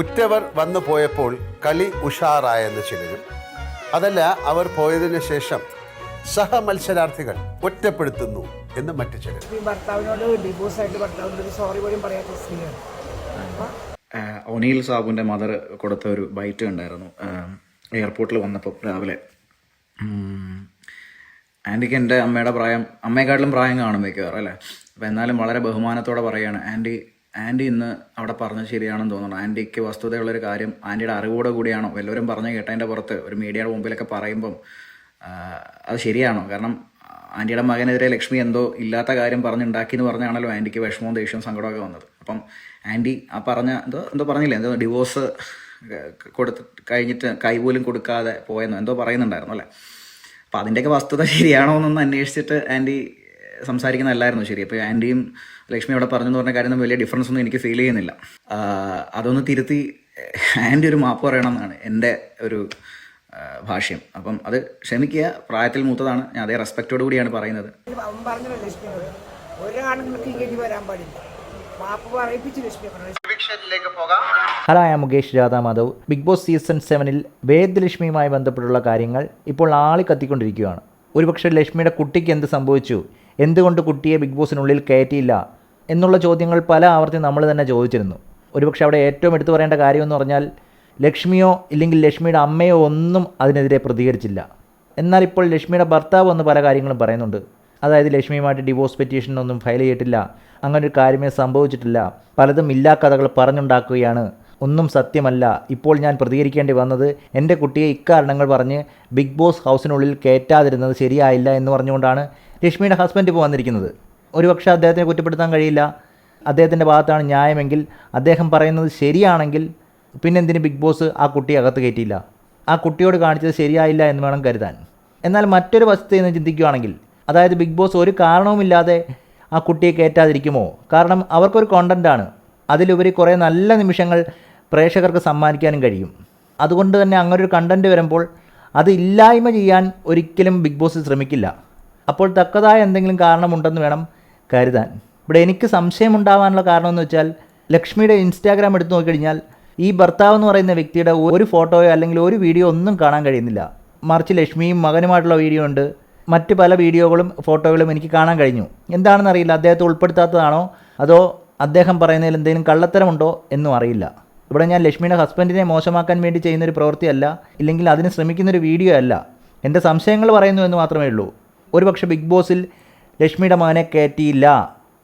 ഉറ്റവർ വന്നു പോയപ്പോൾ കളി ഉഷാറായെന്ന് ചിലരും. അതല്ല അവർ പോയതിന് ശേഷം സഹമത്സരാർത്ഥികൾ ഒറ്റപ്പെടുത്തുന്നു എന്ന് മറ്റു ചിലർ ഈ ഭർത്താവിനോട് ഡിവോഴ്സ് ആയിട്ട് ഭർത്താവിനോട് സോറി പോലും പറയാത്ത സ്ത്രീയാണ്. അപ്പൊ ഒനീൽ സാബുവിന്റെ മദർ കൊടുത്ത ഒരു ബൈറ്റ് ഉണ്ടായിരുന്നു എയർപോർട്ടിൽ വന്നപ്പോൾ രാവിലെ. ആന്റിക്ക് എന്റെ അമ്മയുടെ പ്രായം അമ്മയെക്കാട്ടിലും പ്രായം കാണും മിക്കവാറും അല്ലേ? അപ്പോൾ എന്നാലും വളരെ ബഹുമാനത്തോടെ പറയുകയാണ് ആന്റി ആന്റി ഇന്ന് അവിടെ പറഞ്ഞത് ശരിയാണെന്ന് തോന്നുന്നു. ആന്റിക്ക് വസ്തുതയുള്ളൊരു കാര്യം ആന്റിയുടെ അറിവോടെ കൂടിയാണോ? വല്ലവരും പറഞ്ഞു കേട്ടതിന്റെ പുറത്ത് ഒരു മീഡിയയുടെ മുമ്പിലൊക്കെ പറയുമ്പം അത് ശരിയാണോ? കാരണം ആന്റിയുടെ മകനെതിരെ ലക്ഷ്മി എന്തോ ഇല്ലാത്ത കാര്യം പറഞ്ഞുണ്ടാക്കി എന്ന് പറഞ്ഞാണല്ലോ ആന്റിക്ക് വിഷമവും ദേഷ്യവും സങ്കടമൊക്കെ വന്നത്. അപ്പം ആന്റി ആ പറഞ്ഞ എന്തോ എന്തോ പറഞ്ഞില്ലേ? എന്തോ ഡിവോഴ്സ് കൊടുത്ത് കഴിഞ്ഞിട്ട് കൈപോലും കൊടുക്കാതെ പോയെന്നോ എന്തോ പറയുന്നുണ്ടായിരുന്നു അല്ലേ? അപ്പം അതിന്റെയൊക്കെ വസ്തുത ശരിയാണോ എന്നൊന്ന് അന്വേഷിച്ചിട്ട് ആന്റി സംസാരിക്കുന്നതല്ലായിരുന്നു ശരി. അപ്പോൾ ആന്റിയും ലക്ഷ്മി അവിടെ പറഞ്ഞെന്ന് പറഞ്ഞ കാര്യം വലിയ ഡിഫറൻസ് ഒന്നും എനിക്ക് ഫീൽ ചെയ്യുന്നില്ല. അതൊന്ന് തിരുത്തി ആന്റി ഒരു മാപ്പ് പറയണം എന്നാണ് എന്റെ ഒരു ഭാഷ്യം. അപ്പം അത് ക്ഷമിക്കുക പ്രായത്തിൽ മൂത്തതാണ്. ഞാൻ അതേ റെസ്പെക്റ്റോട് കൂടിയാണ് പറയുന്നത്. അവൻ പറഞ്ഞല്ലോ ലക്ഷ്മിയോട് ഒരാണുങ്ങൾക്ക് ഇങ്ങനെ വരാൻ പാടില്ല. മാപ്പ് പറയിപ്പിച്ച് ലക്ഷ്മി പറഞ്ഞു ഹലോ ഞാൻ Mukesh Radha Madhav Bigg Boss season സെവനിൽ വേദലക്ഷ്മിയുമായി ബന്ധപ്പെട്ടുള്ള കാര്യങ്ങൾ ഇപ്പോൾ ആളി കത്തിക്കൊണ്ടിരിക്കുകയാണ് ഒരുപക്ഷെ ലക്ഷ്മിയുടെ കുട്ടിക്ക് എന്ത് സംഭവിച്ചു? എന്തുകൊണ്ട് കുട്ടിയെ ബിഗ് ബോസിനുള്ളിൽ കയറ്റിയില്ല എന്നുള്ള ചോദ്യങ്ങൾ പല ആവർത്തി നമ്മൾ തന്നെ ചോദിച്ചിരുന്നു. ഒരുപക്ഷെ അവിടെ ഏറ്റവും എടുത്തു പറയേണ്ട കാര്യമെന്ന് പറഞ്ഞാൽ ലക്ഷ്മിയോ ഇല്ലെങ്കിൽ ലക്ഷ്മിയുടെ അമ്മയോ ഒന്നും അതിനെതിരെ പ്രതികരിച്ചില്ല. എന്നാൽ ഇപ്പോൾ ലക്ഷ്മിയുടെ ഭർത്താവ് ഒന്ന് പല കാര്യങ്ങളും പറയുന്നുണ്ട്. അതായത് ലക്ഷ്മിയുമായിട്ട് ഡിവോഴ്സ് പെറ്റീഷനൊന്നും ഫയൽ ചെയ്തിട്ടില്ല. അങ്ങനൊരു കാര്യമേ സംഭവിച്ചിട്ടില്ല. പലതും ഇല്ലാ കഥകൾ പറഞ്ഞുണ്ടാക്കുകയാണ്. ഒന്നും സത്യമല്ല. ഇപ്പോൾ ഞാൻ പ്രതികരിക്കേണ്ടി വന്നത് എന്റെ കുട്ടിയെ ഇക്കാരണങ്ങൾ പറഞ്ഞ് ബിഗ് ബോസ് ഹൗസിനുള്ളിൽ കയറ്റാതിരുന്നത് ശരിയായില്ല എന്ന് പറഞ്ഞുകൊണ്ടാണ് രശ്മിയുടെ ഹസ്ബൻഡ് ഇപ്പോൾ വന്നിരിക്കുന്നത്. ഒരുപക്ഷെ അദ്ദേഹത്തിനെ കുറ്റപ്പെടുത്താൻ കഴിയില്ല. അദ്ദേഹത്തിന്റെ ഭാഗത്താണ് ന്യായമെങ്കിൽ അദ്ദേഹം പറയുന്നത് ശരിയാണെങ്കിൽ പിന്നെ പിന്നെന്തിന് ബിഗ് ബോസ് ആ കുട്ടിയെ അകത്ത് കയറ്റിയില്ല? ആ കുട്ടിയോട് കാണിച്ചത് ശരിയായില്ല എന്ന് വേണം കരുതാൻ. എന്നാൽ മറ്റൊരു വസ്തുത എന്ന് ചിന്തിക്കുകയാണെങ്കിൽ അതായത് ബിഗ് ബോസ് ഒരു കാരണവുമില്ലാതെ ആ കുട്ടിയെ കയറ്റാതിരിക്കുമോ? കാരണം അവർക്കൊരു കോണ്ടന്റാണ് അതിലുപരി കുറേ നല്ല നിമിഷങ്ങൾ പ്രേക്ഷകർക്ക് സമ്മാനിക്കാനും കഴിയും. അതുകൊണ്ട് തന്നെ അങ്ങനെ ഒരു കണ്ടന്റ് വരുമ്പോൾ അത് ഇല്ലായ്മ ചെയ്യാൻ ഒരിക്കലും ബിഗ് ബോസ് ശ്രമിക്കില്ല. അപ്പോൾ തക്കതായ എന്തെങ്കിലും കാരണമുണ്ടെന്ന് വേണം കരുതാൻ. ഇവിടെ എനിക്ക് സംശയമുണ്ടാവാനുള്ള കാരണമെന്ന് വെച്ചാൽ ലക്ഷ്മിയുടെ ഇൻസ്റ്റാഗ്രാം എടുത്ത് നോക്കിക്കഴിഞ്ഞാൽ ഈ ഭർത്താവ് എന്ന് പറയുന്ന വ്യക്തിയുടെ ഒരു ഫോട്ടോയോ അല്ലെങ്കിൽ ഒരു വീഡിയോ ഒന്നും കാണാൻ കഴിയുന്നില്ല. മറിച്ച് ലക്ഷ്മിയും മകനുമായിട്ടുള്ള വീഡിയോ ഉണ്ട്. മറ്റ് പല വീഡിയോകളും ഫോട്ടോകളും എനിക്ക് കാണാൻ കഴിഞ്ഞു. എന്താണെന്നറിയില്ല അദ്ദേഹത്തെ ഉൾപ്പെടുത്താത്തതാണോ? അതോ അദ്ദേഹം പറയുന്നതിൽ എന്തെങ്കിലും കള്ളത്തരമുണ്ടോ എന്നും അറിയില്ല. ഇവിടെ ഞാൻ ലക്ഷ്മിയുടെ ഹസ്ബൻഡിനെ മോശമാക്കാൻ വേണ്ടി ചെയ്യുന്നൊരു പ്രവൃത്തിയല്ല ഇല്ലെങ്കിൽ അതിന് ശ്രമിക്കുന്നൊരു വീഡിയോ അല്ല. എന്റെ സംശയങ്ങൾ പറയുന്നു എന്ന് മാത്രമേ ഉള്ളൂ. ഒരുപക്ഷെ ബിഗ് ബോസിൽ ലക്ഷ്മിയുടെ മകനെ കയറ്റിയില്ല.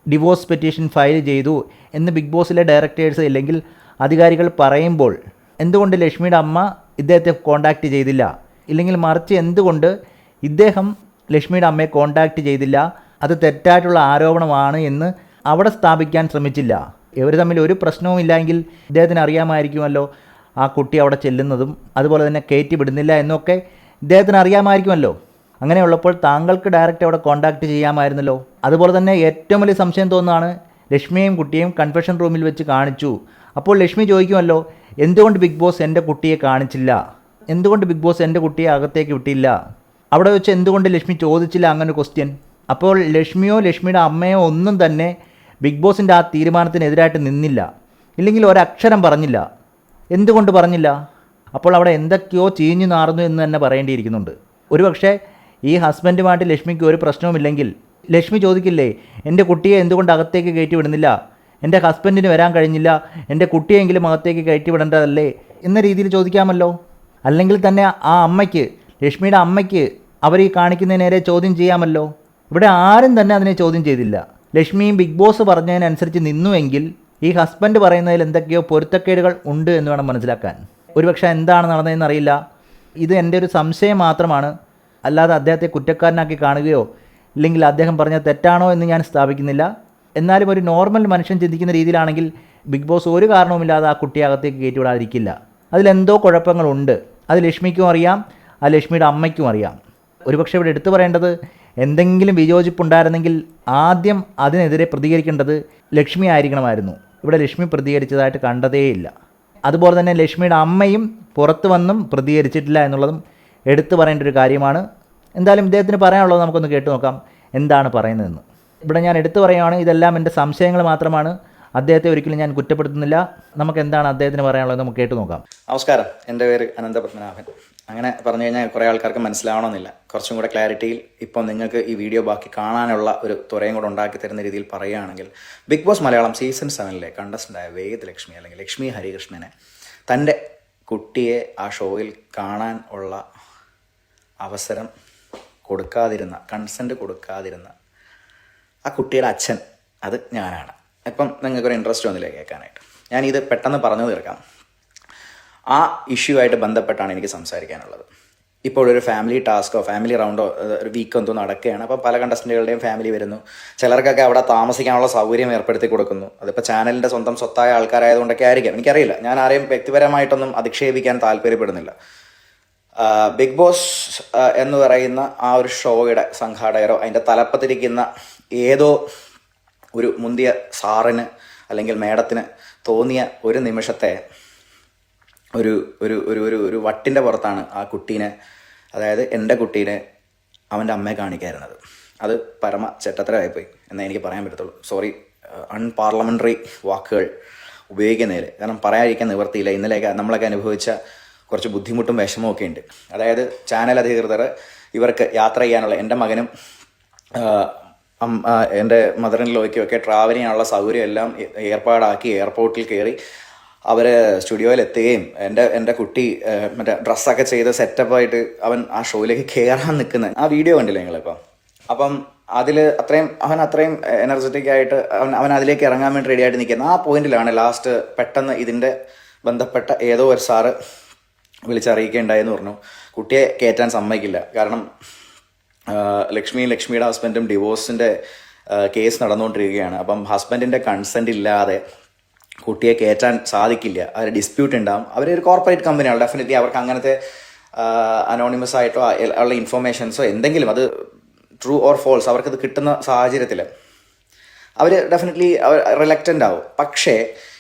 ഡിവോഴ്സ് പെറ്റീഷൻ ഫയൽ ചെയ്തു എന്ന് ബിഗ് ബോസിലെ ഡയറക്ടേഴ്സ് ഇല്ലെങ്കിൽ അധികാരികൾ പറയുമ്പോൾ എന്തുകൊണ്ട് ലക്ഷ്മിയുടെ അമ്മ ഇദ്ദേഹത്തെ കോണ്ടാക്റ്റ് ചെയ്തില്ല? ഇല്ലെങ്കിൽ മറിച്ച് എന്തുകൊണ്ട് ഇദ്ദേഹം ലക്ഷ്മിയുടെ അമ്മയെ കോണ്ടാക്റ്റ് ചെയ്തില്ല? അത് തെറ്റായിട്ടുള്ള ആരോപണമാണ് എന്ന് അവിടെ സ്ഥാപിക്കാൻ ശ്രമിച്ചില്ല. ഇവർ തമ്മിൽ ഒരു പ്രശ്നവും ഇല്ലെങ്കിൽ ഇദ്ദേഹത്തിന് അറിയാമായിരിക്കുമല്ലോ ആ കുട്ടി അവിടെ ചെല്ലുന്നതും അതുപോലെ തന്നെ കയറ്റി വിടുന്നില്ല എന്നൊക്കെ ഇദ്ദേഹത്തിന് അറിയാമായിരിക്കുമല്ലോ. അങ്ങനെയുള്ളപ്പോൾ താങ്കൾക്ക് ഡയറക്റ്റ് അവിടെ കോൺടാക്റ്റ് ചെയ്യാമായിരുന്നല്ലോ. അതുപോലെ തന്നെ ഏറ്റവും വലിയ സംശയം തോന്നുന്നതാണ് ലക്ഷ്മിയെയും കുട്ടിയെയും കൺഫെഷൻ റൂമിൽ വെച്ച് കാണിച്ചു. അപ്പോൾ ലക്ഷ്മി ചോദിക്കുമല്ലോ എന്തുകൊണ്ട് ബിഗ് ബോസ് എന്റെ കുട്ടിയെ കാണിച്ചില്ല? എന്തുകൊണ്ട് ബിഗ് ബോസ് എന്റെ കുട്ടിയെ അകത്തേക്ക് വിട്ടില്ല? അവിടെ വെച്ച് എന്തുകൊണ്ട് ലക്ഷ്മി ചോദിച്ചില്ല? അങ്ങനെ ക്വസ്റ്റ്യൻ അപ്പോൾ ലക്ഷ്മിയോ ലക്ഷ്മിയുടെ അമ്മയോ ഒന്നും തന്നെ ബിഗ് ബോസിന്റെ ആ തീരുമാനത്തിനെതിരായിട്ട് നിന്നില്ല. ഇല്ലെങ്കിൽ ഒരക്ഷരം പറഞ്ഞില്ല. എന്തുകൊണ്ട് പറഞ്ഞില്ല? അപ്പോൾ അവിടെ എന്തൊക്കെയോ ചീഞ്ഞു നാറുന്നു എന്ന് തന്നെ പറയേണ്ടിയിരിക്കുന്നുണ്ട്. ഒരുപക്ഷെ ഈ ഹസ്ബൻഡുമായിട്ട് ലക്ഷ്മിക്ക് ഒരു പ്രശ്നവുമില്ലെങ്കിൽ ലക്ഷ്മി ചോദിക്കില്ലേ എന്റെ കുട്ടിയെ എന്തുകൊണ്ട് അകത്തേക്ക് കയറ്റി വിടുന്നില്ല? എന്റെ ഹസ്ബൻഡിന് വരാൻ കഴിഞ്ഞില്ല. എന്റെ കുട്ടിയെങ്കിലും അകത്തേക്ക് കയറ്റി വിടേണ്ടതല്ലേ? എന്ന രീതിയിൽ ചോദിക്കാമല്ലോ. അല്ലെങ്കിൽ തന്നെ ആ അമ്മയ്ക്ക് ലക്ഷ്മിയുടെ അമ്മയ്ക്ക് അവർ ഈ കാണിക്കുന്നതിന് നേരെ ചോദ്യം ചെയ്യാമല്ലോ. ഇവിടെ ആരും തന്നെ അതിനെ ചോദ്യം ചെയ്തില്ല. ലക്ഷ്മിയും ബിഗ് ബോസ് പറഞ്ഞതിനനുസരിച്ച് നിന്നുവെങ്കിൽ ഈ ഹസ്ബൻഡ് പറയുന്നതിൽ എന്തൊക്കെയോ പൊരുത്തക്കേടുകൾ ഉണ്ട് എന്ന് വേണം മനസ്സിലാക്കാൻ. ഒരുപക്ഷെ എന്താണ് നടന്നതെന്ന് അറിയില്ല. ഇത് എന്റെ ഒരു സംശയം മാത്രമാണ്. അല്ലാതെ അദ്ദേഹത്തെ കുറ്റക്കാരനാക്കി കാണുകയോ ഇല്ലെങ്കിൽ അദ്ദേഹം പറഞ്ഞ തെറ്റാണോ എന്ന് ഞാൻ സ്ഥാപിക്കുന്നില്ല. എന്നാലും ഒരു നോർമൽ മനുഷ്യൻ ചിന്തിക്കുന്ന രീതിയിലാണെങ്കിൽ ബിഗ് ബോസ് ഒരു കാരണവുമില്ലാതെ ആ കുട്ടിയെ അകത്തേക്ക് കയറ്റിവിടാതിരിക്കില്ല. അതിലെന്തോ കുഴപ്പങ്ങളുണ്ട്. അത് ലക്ഷ്മിക്കും അറിയാം. ആ ലക്ഷ്മിയുടെ അമ്മയ്ക്കും അറിയാം. ഒരുപക്ഷെ ഇവിടെ എടുത്തു പറയേണ്ടത് എന്തെങ്കിലും വിയോജിപ്പുണ്ടായിരുന്നെങ്കിൽ ആദ്യം അതിനെതിരെ പ്രതികരിക്കേണ്ടത് ലക്ഷ്മി ആയിരിക്കണമായിരുന്നു. ഇവിടെ ലക്ഷ്മി പ്രതികരിച്ചതായിട്ട് കണ്ടതേയില്ല. അതുപോലെ തന്നെ ലക്ഷ്മിയുടെ അമ്മയും പുറത്തു വന്നും പ്രതികരിച്ചിട്ടില്ല എന്നുള്ളതും എടുത്തു പറയേണ്ട ഒരു കാര്യമാണ്. എന്തായാലും ഇദ്ദേഹത്തിന് പറയാനുള്ളത് നമുക്കൊന്ന് കേട്ടു നോക്കാം. എന്താണ് പറയുന്നതെന്ന്. ഇവിടെ ഞാൻ എടുത്തു പറയുകയാണ് ഇതെല്ലാം എന്റെ സംശയങ്ങൾ മാത്രമാണ്. അദ്ദേഹത്തെ ഒരിക്കലും ഞാൻ കുറ്റപ്പെടുത്തുന്നില്ല. നമുക്ക് എന്താണ് അദ്ദേഹത്തിന് പറയാനുള്ളത് നമുക്ക് കേട്ടു നോക്കാം. നമസ്കാരം. എന്റെ പേര് അനന്തപത്മനാഭൻ. അങ്ങനെ പറഞ്ഞു കഴിഞ്ഞാൽ കുറേ ആൾക്കാർക്ക് മനസ്സിലാവണമെന്നില്ല. കുറച്ചും കൂടെ ക്ലാരിറ്റിയിൽ ഇപ്പോൾ നിങ്ങൾക്ക് ഈ വീഡിയോ ബാക്കി കാണാനുള്ള ഒരു തുറയും കൂടെ ഉണ്ടാക്കി തരുന്ന രീതിയിൽ പറയുകയാണെങ്കിൽ ബിഗ് ബോസ് മലയാളം സീസൺ സെവനിലെ കണ്ടസ്റ്റന്റായ വേദ് ലക്ഷ്മി അല്ലെങ്കിൽ ലക്ഷ്മി ഹരികൃഷ്ണനെ തന്റെ കുട്ടിയെ ആ ഷോയിൽ കാണാൻ ഉള്ള അവസരം കൊടുക്കാതിരുന്ന കൺസെന്റ് കൊടുക്കാതിരുന്ന ആ കുട്ടിയുടെ അച്ഛൻ അത് ഞാനാണ്. ഇപ്പം നിങ്ങൾക്കൊരു ഇൻട്രസ്റ്റ് വന്നില്ലേ കേൾക്കാനായിട്ട്? ഞാനിത് പെട്ടെന്ന് പറഞ്ഞു തീർക്കാം. ആ ഇഷ്യൂ ആയിട്ട് ബന്ധപ്പെട്ടാണ് എനിക്ക് സംസാരിക്കാനുള്ളത്. ഇപ്പോൾ ഒരു ഫാമിലി ടാസ്കോ ഫാമിലി റൗണ്ടോ ഒരു വീക്കോ എന്തോ നടക്കുകയാണ്. അപ്പോൾ പല കണ്ടസ്റ്റന്റുകളുടെയും ഫാമിലി വരുന്നു. ചിലർക്കൊക്കെ അവിടെ താമസിക്കാനുള്ള സൗകര്യം ഏർപ്പെടുത്തി കൊടുക്കുന്നു. അതിപ്പോൾ ചാനലിന്റെ സ്വന്തം സ്വത്തായ ആൾക്കാരായതുകൊണ്ടൊക്കെ ആയിരിക്കാം. എനിക്കറിയില്ല. ഞാൻ ആരെയും വ്യക്തിപരമായിട്ടൊന്നും അധിക്ഷേപിക്കാൻ താല്പര്യപ്പെടുന്നില്ല. ബിഗ് ബോസ് എന്ന് പറയുന്ന ആ ഒരു ഷോയുടെ സംഘാടകരോ അതിന്റെ തലപ്പത്തിരിക്കുന്ന ഏതോ ഒരു മുന്തിയ സാറിന് അല്ലെങ്കിൽ മേഡത്തിന് തോന്നിയ ഒരു നിമിഷത്തെ ഒരു ഒരു ഒരു ഒരു ഒരു വട്ടിന്റെ പുറത്താണ് ആ കുട്ടീനെ അതായത് എന്റെ കുട്ടീനെ അവന്റെ അമ്മയെ കാണിക്കാറുണ്ട് അത് പരമ ചെറ്റത്തരമായിപ്പോയി എന്നേ എനിക്ക് പറയാൻ പറ്റത്തുള്ളൂ. സോറി അൺപാർലമെന്ററി വാക്കുകൾ ഉപയോഗിക്കുന്നതിൽ കാരണം പറയാതിരിക്കാൻ നിവർത്തിയില്ല ഇന്നലെയൊക്കെ നമ്മളൊക്കെ അനുഭവിച്ച കുറച്ച് ബുദ്ധിമുട്ടും വിഷമവും ഒക്കെ ഉണ്ട്. അതായത് ചാനൽ അധികൃതർ ഇവർക്ക് യാത്ര ചെയ്യാനുള്ള എന്റെ മകനും എന്റെ മദറിൻ ലോയ്ക്കും ഒക്കെ ട്രാവൽ ചെയ്യാനുള്ള സൗകര്യം എല്ലാം ഏർപ്പാടാക്കി എയർപോർട്ടിൽ കയറി അവർ സ്റ്റുഡിയോയിൽ എത്തുകയും എന്റെ എന്റെ കുട്ടി മറ്റേ ഡ്രസ്സൊക്കെ ചെയ്ത് സെറ്റപ്പായിട്ട് അവൻ ആ ഷോയിലേക്ക് കയറാൻ നിൽക്കുന്ന. ആ വീഡിയോ കണ്ടില്ലേ നിങ്ങളിപ്പം? അപ്പം അതിൽ അത്രയും അവൻ അത്രയും എനർജറ്റിക് ആയിട്ട് അവൻ അവൻ അതിലേക്ക് ഇറങ്ങാൻ വേണ്ടി റെഡി ആയിട്ട് നിൽക്കുന്നത് ആ പോയിന്റിലാണ് ലാസ്റ്റ് പെട്ടെന്ന് ഇതിന്റെ ബന്ധപ്പെട്ട ഏതോ ഒരു സാറ് വിളിച്ചറിയിക്കുകയുണ്ടായെന്ന് പറഞ്ഞു. കുട്ടിയെ കയറ്റാൻ സമ്മതിക്കില്ല. കാരണം ലക്ഷ്മി ലക്ഷ്മിയും ലക്ഷ്മിയുടെ ഹസ്ബൻഡും ഡിവോഴ്സിന്റെ കേസ് നടന്നുകൊണ്ടിരിക്കുകയാണ്. അപ്പം ഹസ്ബൻഡിന്റെ കൺസെന്റ് ഇല്ലാതെ കുട്ടിയെ കയറ്റാൻ സാധിക്കില്ല. അവർ ഡിസ്പ്യൂട്ട് ഉണ്ടാവും. ഒരു കോർപ്പറേറ്റ് കമ്പനിയാണ് ഡെഫിനറ്റ്ലി അവർക്ക് അങ്ങനത്തെ അനോണിമസ് ആയിട്ടോ ഉള്ള ഇൻഫർമേഷൻസോ എന്തെങ്കിലും അത് ട്രൂ ഓർ ഫോൾസ് അവർക്കത് കിട്ടുന്ന സാഹചര്യത്തിൽ അവർ ഡെഫിനറ്റ്ലി റിലക്റ്റന്റ് ആവും. പക്ഷേ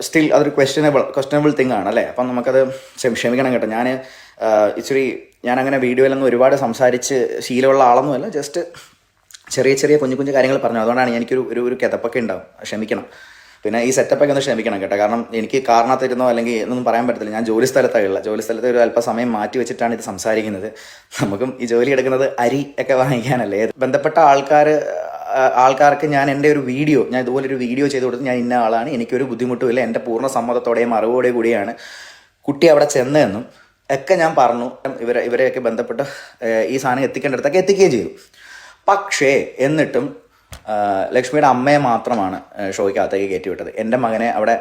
സ്റ്റിൽ അതൊരു ക്വസ്റ്റ്യനബിൾ ക്വസ്റ്റ്യനബിൾ തിങ് ആണ് അല്ലേ? അപ്പം നമുക്കത് ക്ഷമ- ക്ഷമിക്കണം കേട്ടോ. ഞാൻ ഇച്ചിരി ഞാൻ അങ്ങനെ വീഡിയോയിലൊന്നും ഒരുപാട് സംസാരിച്ച് ശീലമുള്ള ആളൊന്നുമല്ല. ജസ്റ്റ് ചെറിയ ചെറിയ കുഞ്ഞു കുഞ്ഞു കാര്യങ്ങൾ പറഞ്ഞു. അതുകൊണ്ടാണ് എനിക്കൊരു ഒരു ഒരു കിതപ്പൊക്കെ ഉണ്ടാവും. ക്ഷമിക്കണം. പിന്നെ ഈ സെറ്റപ്പൊക്കെ ഒന്ന് ക്ഷമിക്കണം കേട്ടോ. കാരണം എനിക്ക് കാരണത്തിരുന്നോ അല്ലെങ്കിൽ എന്നൊന്നും പറയാൻ പറ്റത്തില്ല. ഞാൻ ജോലി സ്ഥലത്തായുള്ള ജോലി സ്ഥലത്ത് ഒരു അല്പസമയം മാറ്റി വെച്ചിട്ടാണ് ഇത് സംസാരിക്കുന്നത്. നമുക്കും ഈ ജോലി എടുക്കുന്നത് അരി ഒക്കെ വാങ്ങിക്കാനല്ലേ? ബന്ധപ്പെട്ട ആൾക്കാർ ആൾക്കാർക്ക് ഞാൻ എന്റെ ഒരു വീഡിയോ ഞാൻ ഇതുപോലെ ഒരു വീഡിയോ ചെയ്ത് കൊടുത്ത് ഞാൻ ഇന്ന ആളാണ് എനിക്കൊരു ബുദ്ധിമുട്ടുമില്ല എന്റെ പൂർണ സമ്മതത്തോടെയും അറിവോടെ കൂടിയാണ് കുട്ടി അവിടെ ചെന്നതെന്നും ഒക്കെ ഞാൻ പറഞ്ഞു. ഇവരെ ഇവരെയൊക്കെ ബന്ധപ്പെട്ട് ഈ സാധനം എത്തിക്കേണ്ടടുത്തൊക്കെ എത്തിക്കുകയും ചെയ്തു. പക്ഷേ എന്നിട്ടും ലക്ഷ്മിയുടെ അമ്മയെ മാത്രമാണ് ഷോയ്ക്കകത്തേക്ക് കയറ്റി വിട്ടത് എന്റെ മകനെ അവിടെ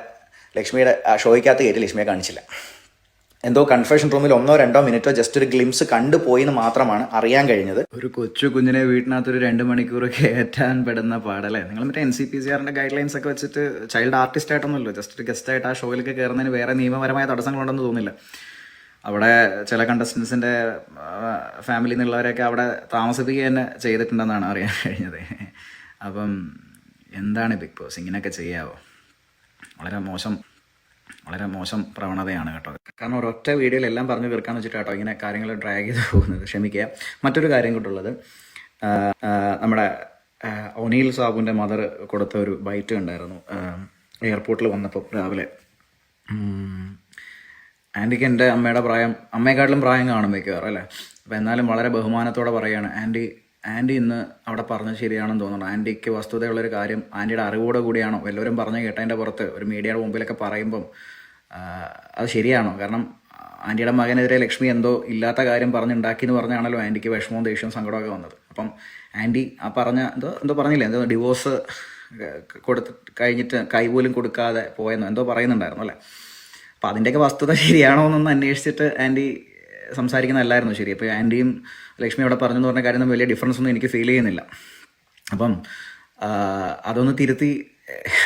ലക്ഷ്മിയുടെ ഷോയ്ക്കകത്ത് കയറ്റി ലക്ഷ്മിയെ കാണിച്ചില്ല. എന്തോ കൺഫെഷൻ റൂമിൽ ഒന്നോ രണ്ടോ മിനിറ്റോ ജസ്റ്റ് ഒരു ഗ്ലിംസ് കണ്ടുപോയി എന്ന് മാത്രമാണ് അറിയാൻ കഴിഞ്ഞത്. ഒരു കൊച്ചു കുഞ്ഞിനെ വീട്ടിനകത്ത് ഒരു രണ്ട് മണിക്കൂർ കയറ്റാൻ പെടുന്ന പാടല്ലേ? നിങ്ങൾ മറ്റേ എൻ സി പി സി ആറിന്റെ ഗൈഡ് ലൈൻസ് ഒക്കെ വെച്ചിട്ട് ചൈൽഡ് ആർട്ടിസ്റ്റ് ആയിട്ടൊന്നുമല്ലോ. ജസ്റ്റ് ഒരു ഗസ്റ്റ് ആയിട്ട് ആ ഷോയിലേക്ക് കയറുന്നതിന് വേറെ നിയമപരമായ തടസ്സങ്ങളുണ്ടെന്ന് തോന്നില്ല അവിടെ ചില കണ്ടസ്റ്റൻസിന്റെ ഫാമിലിയിൽ നിന്നുള്ളവരെയൊക്കെ അവിടെ താമസിപ്പിക്കുക തന്നെ ചെയ്തിട്ടുണ്ടെന്നാണ് അറിയാൻ കഴിഞ്ഞത്. അപ്പം എന്താണ് ബിഗ് ബോസ്? ഇങ്ങനെയൊക്കെ ചെയ്യാവോ? വളരെ മോശം വളരെ മോശം പ്രവണതയാണ് കേട്ടോ കാരണം ഒരൊറ്റ വീഡിയോയിൽ എല്ലാം പറഞ്ഞു തീർക്കാന്ന് വെച്ചിട്ട് കേട്ടോ ഇങ്ങനെ കാര്യങ്ങൾ ഡ്രാഗ് ചെയ്ത് പോകുന്നത്. ക്ഷമിക്കുക. മറ്റൊരു കാര്യം ആ, നമ്മുടെ ഒനീൽ സാബുവിന്റെ മദർ കൊടുത്ത ഒരു ബൈറ്റ് ഉണ്ടായിരുന്നു എയർപോർട്ടിൽ വന്നപ്പോൾ രാവിലെ. ആന്റിക്ക് എന്റെ അമ്മയുടെ പ്രായം അമ്മയെക്കാട്ടിലും പ്രായം കാണും മിക്കവാറും അല്ലേ? അപ്പോൾ എന്നാലും വളരെ ബഹുമാനത്തോടെ പറയുകയാണ് ആന്റി ആന്റി ഇന്ന് അവിടെ പറഞ്ഞത് ശരിയാണെന്ന് തോന്നുന്നു ആന്റിക്ക് വസ്തുതയുള്ളൊരു കാര്യം ആന്റിയുടെ അറിവോടെ കൂടിയാണോ? എല്ലാവരും പറഞ്ഞു കേട്ടതിന്റെ പുറത്ത് ഒരു മീഡിയയുടെ മുമ്പിലൊക്കെ പറയുമ്പം അത് ശരിയാണോ? കാരണം ആന്റിയുടെ മകനെതിരെ ലക്ഷ്മി എന്തോ ഇല്ലാത്ത കാര്യം പറഞ്ഞുണ്ടാക്കി എന്ന് പറഞ്ഞാണല്ലോ ആന്റിക്ക് വിഷമവും ദേഷ്യവും സങ്കടമൊക്കെ വന്നത്. അപ്പം ആന്റി ആ പറഞ്ഞ എന്തോ എന്തോ പറഞ്ഞില്ലേ? എന്തോ ഡിവോഴ്സ് കൊടുത്ത് കഴിഞ്ഞിട്ട് കൈ പോലും കൊടുക്കാതെ പോയെന്നോ എന്തോ പറയുന്നുണ്ടായിരുന്നു അല്ലേ? അപ്പോൾ അതിന്റെയൊക്കെ വസ്തുത ശരിയാണോ എന്നൊന്ന് അന്വേഷിച്ചിട്ട് ആന്റി സംസാരിക്കുന്നതല്ലായിരുന്നു ശരി. അപ്പോൾ ആന്റിയും ലക്ഷ്മി അവിടെ പറഞ്ഞു എന്ന് പറഞ്ഞ കാര്യം വലിയ ഡിഫറൻസ് ഒന്നും എനിക്ക് ഫീൽ ചെയ്യുന്നില്ല. അപ്പം അതൊന്ന് തിരുത്തി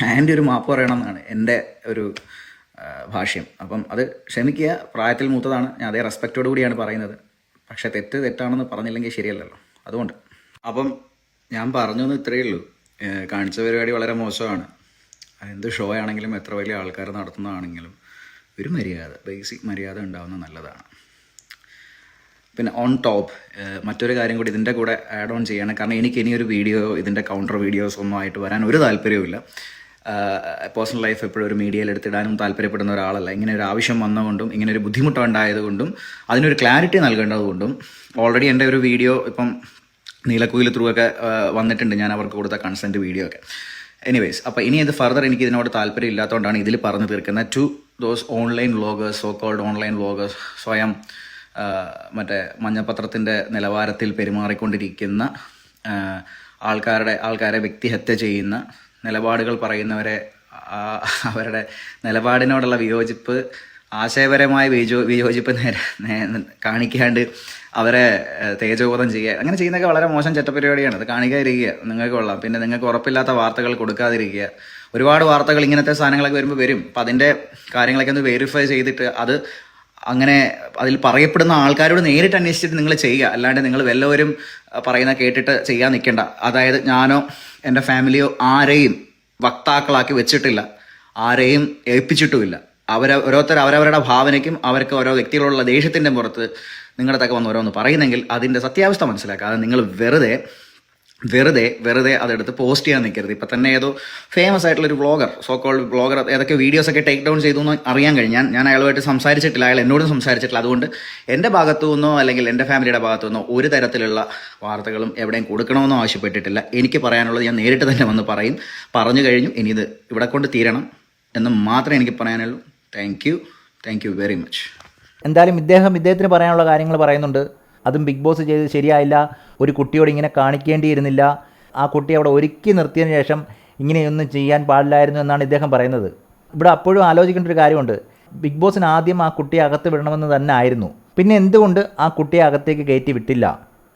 ആന്റെ ഒരു മാപ്പ് പറയണം എന്നാണ് എന്റെ ഒരു ഭാഷ്യം. അപ്പം അത് ക്ഷമിക്കുക പ്രായത്തിൽ മൂത്തതാണ് ഞാൻ അതേ റെസ്പെക്റ്റോടു കൂടിയാണ് പറയുന്നത്. പക്ഷേ തെറ്റ് തെറ്റാണെന്ന് പറഞ്ഞില്ലെങ്കിൽ ശരിയല്ലല്ലോ. അതുകൊണ്ട്. അപ്പം ഞാൻ പറഞ്ഞു എന്ന് ഇത്രയേ ഉള്ളൂ. കാണിച്ച പരിപാടി വളരെ മോശമാണ്. എന്ത് ഷോ ആണെങ്കിലും എത്ര വലിയ ആൾക്കാർ നടത്തുന്നതാണെങ്കിലും ഒരു മര്യാദ ബേസിക് മര്യാദ ഉണ്ടാവുന്നത് നല്ലതാണ്. പിന്നെ ഓൺ ടോപ്പ് മറ്റൊരു കാര്യം കൂടി ഇതിന്റെ കൂടെ ആഡ് ഓൺ ചെയ്യണം. കാരണം എനിക്ക് ഇനിയൊരു വീഡിയോ ഇതിന്റെ കൗണ്ടർ വീഡിയോസ് ഒന്നും ആയിട്ട് വരാൻ ഒരു താല്പര്യവുമില്ല പേഴ്സണൽ ലൈഫ് എപ്പോഴും ഒരു മീഡിയയിൽ എടുത്തിടാനും താല്പര്യപ്പെടുന്ന ഒരാളല്ല. ഇങ്ങനെ ഒരു ആവശ്യം വന്നതുകൊണ്ടും ഇങ്ങനെ ഒരു ബുദ്ധിമുട്ട് ബുദ്ധിമുട്ടുണ്ടായതുകൊണ്ടും അതിനൊരു ക്ലാരിറ്റി നൽകേണ്ടതുകൊണ്ടും ഓൾറെഡി എന്റെ ഒരു വീഡിയോ ഇപ്പം നീലക്കുയിൽ ത്രൂ ഒക്കെ വന്നിട്ടുണ്ട്. ഞാൻ അവർക്ക് കൊടുത്ത കൺസെന്റ് വീഡിയോ ഒക്കെ. എനിവേസ് അപ്പോൾ ഇനി ഇത് ഫർദർ എനിക്ക് ഇതിനോട് താല്പര്യം ഇല്ലാത്തതുകൊണ്ടാണ് ഇതിൽ പറഞ്ഞു തീർക്കുന്നത്. To those online vloggers so called online vloggers സ്വയം മറ്റേ മഞ്ഞപത്രത്തിന്റെ നിലവാരത്തിൽ പെരുമാറിക്കൊണ്ടിരിക്കുന്ന ആൾക്കാരുടെ ആൾക്കാരെ വ്യക്തിഹത്യ ചെയ്യുന്ന നിലപാടുകൾ പറയുന്നവരെ അവരുടെ നിലപാടിനോടുള്ള വിയോജിപ്പ് ആശയപരമായ വിയോ വിയോജിപ്പ് നേരെ കാണിക്കാണ്ട് അവരെ തേജോബോധം ചെയ്യുക അങ്ങനെ ചെയ്യുന്നതൊക്കെ വളരെ മോശം ചട്ടപരിപാടിയാണ്. അത് കാണിക്കാതിരിക്കുക നിങ്ങൾക്ക് കൊള്ളാം. പിന്നെ നിങ്ങൾക്ക് ഉറപ്പില്ലാത്ത വാർത്തകൾ കൊടുക്കാതിരിക്കുക. ഒരുപാട് വാർത്തകൾ ഇങ്ങനത്തെ സാധനങ്ങളൊക്കെ വരുമ്പോൾ വരും. അപ്പം അതിന്റെ കാര്യങ്ങളൊക്കെ ഒന്ന് വെരിഫൈ ചെയ്തിട്ട് അത് അങ്ങനെ അതിൽ പറയപ്പെടുന്ന ആൾക്കാരോട് നേരിട്ട് അന്വേഷിച്ചിട്ട് നിങ്ങൾ ചെയ്യുക. അല്ലാണ്ട് നിങ്ങൾ വല്ലവരും പറയുന്ന കേട്ടിട്ട് ചെയ്യാൻ നിൽക്കേണ്ട. അതായത് ഞാനോ എന്റെ ഫാമിലിയോ ആരെയും വക്താക്കളാക്കി വെച്ചിട്ടില്ല. ആരെയും ഏൽപ്പിച്ചിട്ടുമില്ല. അവര ഓരോരുത്തർ അവരവരുടെ ഭാവനയ്ക്കും അവർക്ക് ഓരോ വ്യക്തികളുള്ള ദേഷ്യത്തിന്റെ പുറത്ത് നിങ്ങളുടെ തക്ക വന്ന് ഓരോന്ന് പറയുന്നെങ്കിൽ അതിന്റെ സത്യാവസ്ഥ മനസ്സിലാക്കുക. അത് നിങ്ങൾ വെറുതെ വെറുതെ വെറുതെ അതെടുത്ത് പോസ്റ്റ് ചെയ്യാൻ നിൽക്കരുത്. ഇപ്പം തന്നെ ഏതോ ഫേമസ് ആയിട്ടുള്ള ഒരു ബ്ലോഗർ സോ കോൾഡ് ബ്ലോഗർ ഏതൊക്കെ വീഡിയോസൊക്കെ ടേക്ക് ഡൗൺ ചെയ്തു എന്ന് അറിയാൻ കഴിഞ്ഞാൽ ഞാൻ അയാളുമായിട്ട് സംസാരിച്ചിട്ടില്ല അയാൾ എന്നോടും സംസാരിച്ചിട്ടില്ല. അതുകൊണ്ട് എന്റെ ഭാഗത്തു നിന്നോ അല്ലെങ്കിൽ എന്റെ ഫാമിലിയുടെ ഭാഗത്തു നിന്നോ ഒരു തരത്തിലുള്ള വാർത്തകളും എവിടെയും കൊടുക്കണമെന്നോ ആവശ്യപ്പെട്ടിട്ടില്ല. എനിക്ക് പറയാനുള്ളത് ഞാൻ നേരിട്ട് തന്നെ വന്ന് പറയും. പറഞ്ഞു കഴിഞ്ഞു. ഇനി ഇത് ഇവിടെ കൊണ്ട് തീരണം എന്ന് മാത്രമേ എനിക്ക് പറയാനുള്ളൂ. Thank you thank you very much എന്തായാലും ഇദ്ദേഹം ഇദ്ദേഹത്തിന് പറയാനുള്ള കാര്യങ്ങൾ പറയുന്നുണ്ട്. അതും ബിഗ് ബോസ് ചെയ്ത് ശരിയായില്ല. ഒരു കുട്ടിയോട് ഇങ്ങനെ കാണിക്കേണ്ടിയിരുന്നില്ല. ആ കുട്ടി അവിടെ ഒരുക്കി നിർത്തിയതിന് ശേഷം ഇങ്ങനെയൊന്നും ചെയ്യാൻ പാടില്ലായിരുന്നു എന്നാണ് ഇദ്ദേഹം പറയുന്നത്. ഇവിടെ അപ്പോഴും ആലോചിക്കേണ്ട ഒരു കാര്യമുണ്ട്. ബിഗ് ബോസിന് ആദ്യം ആ കുട്ടിയെ അകത്ത് വിടണമെന്ന് തന്നെ ആയിരുന്നു. പിന്നെ എന്തുകൊണ്ട് ആ കുട്ടിയെ അകത്തേക്ക് കയറ്റി വിട്ടില്ല?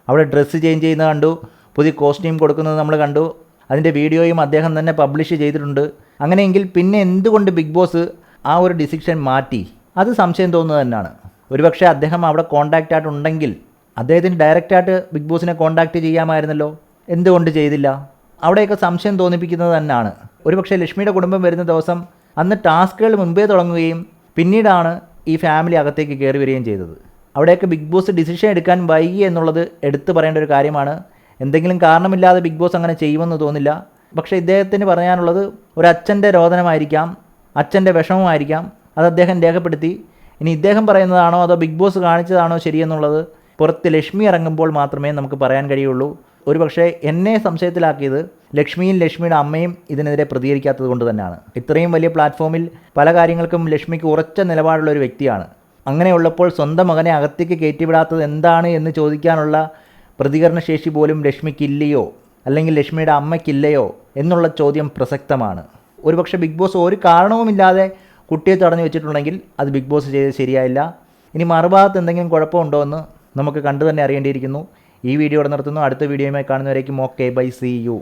അവിടെ ഡ്രസ്സ് ചേഞ്ച് ചെയ്യുന്നത് കണ്ടു. പുതിയ കോസ്റ്റ്യൂം കൊടുക്കുന്നത് നമ്മൾ കണ്ടു. അതിന്റെ വീഡിയോയും അദ്ദേഹം തന്നെ പബ്ലിഷ് ചെയ്തിട്ടുണ്ട്. അങ്ങനെയെങ്കിൽ പിന്നെ എന്തുകൊണ്ട് ബിഗ് ബോസ് ആ ഒരു ഡിസിഷൻ മാറ്റി? അത് സംശയം തോന്നുന്നത് തന്നെയാണ്. ഒരുപക്ഷെ അദ്ദേഹം അവിടെ കോണ്ടാക്റ്റ് ആയിട്ടുണ്ടെങ്കിൽ അദ്ദേഹത്തിന് ഡയറക്റ്റായിട്ട് ബിഗ് ബോസിനെ കോൺടാക്റ്റ് ചെയ്യാമായിരുന്നല്ലോ? എന്തുകൊണ്ട് ചെയ്തില്ല? അവിടെയൊക്കെ സംശയം തോന്നിപ്പിക്കുന്നത് തന്നെയാണ്. ഒരുപക്ഷെ ലക്ഷ്മിയുടെ കുടുംബം വരുന്ന ദിവസം അന്ന് ടാസ്കുകൾ മുൻപേ തുടങ്ങുകയും പിന്നീടാണ് ഈ ഫാമിലി അകത്തേക്ക് കയറി വരികയും ചെയ്തത്. അവിടെയൊക്കെ ബിഗ് ബോസ് ഡിസിഷൻ എടുക്കാൻ വൈകി എന്നുള്ളത് എടുത്തു പറയേണ്ട ഒരു കാര്യമാണ്. എന്തെങ്കിലും കാരണമില്ലാതെ ബിഗ് ബോസ് അങ്ങനെ ചെയ്യുമെന്ന് തോന്നില്ല. പക്ഷേ ഇദ്ദേഹത്തിന് പറയാനുള്ളത് ഒരു അച്ഛന്റെ രോദനമായിരിക്കാം അച്ഛന്റെ വിഷമമായിരിക്കാം. അത് അദ്ദേഹം രേഖപ്പെടുത്തി. ഇനി ഇദ്ദേഹം പറയുന്നതാണോ അതോ ബിഗ് ബോസ് കാണിച്ചതാണോ ശരിയെന്നുള്ളത് പുറത്ത് ലക്ഷ്മി ഇറങ്ങുമ്പോൾ മാത്രമേ നമുക്ക് പറയാൻ കഴിയുള്ളൂ. ഒരു പക്ഷേ എന്നെ സംശയത്തിലാക്കിയത് ലക്ഷ്മിയും ലക്ഷ്മിയുടെ അമ്മയും ഇതിനെതിരെ പ്രതികരിക്കാത്തത് കൊണ്ട് തന്നെയാണ്. ഇത്രയും വലിയ പ്ലാറ്റ്ഫോമിൽ പല കാര്യങ്ങൾക്കും ലക്ഷ്മിക്ക് ഉറച്ച നിലപാടുള്ള ഒരു വ്യക്തിയാണ്. അങ്ങനെയുള്ളപ്പോൾ സ്വന്തം മകനെ അകത്തേക്ക് കയറ്റിവിടാത്തത് എന്താണ് എന്ന് ചോദിക്കാനുള്ള പ്രതികരണശേഷി പോലും ലക്ഷ്മിക്കില്ലയോ? അല്ലെങ്കിൽ ലക്ഷ്മിയുടെ അമ്മയ്ക്കില്ലയോ? എന്നുള്ള ചോദ്യം പ്രസക്തമാണ്. ഒരുപക്ഷെ ബിഗ് ബോസ് ഒരു കാരണവുമില്ലാതെ കുട്ടിയെ തടഞ്ഞു വെച്ചിട്ടുണ്ടെങ്കിൽ അത് ബിഗ് ബോസ് ചെയ്ത് ശരിയായില്ല. ഇനി മറുഭാഗത്ത് എന്തെങ്കിലും കുഴപ്പമുണ്ടോ എന്ന് നമുക്ക് കണ്ടു തന്നെ അറിയേണ്ടിയിരിക്കുന്നു. ഈ വീഡിയോ ഇവിടെ നിർത്തുന്നു. അടുത്ത വീഡിയോയുമായി കാണുന്നവരേക്കും ഓക്കെ. Bye see you.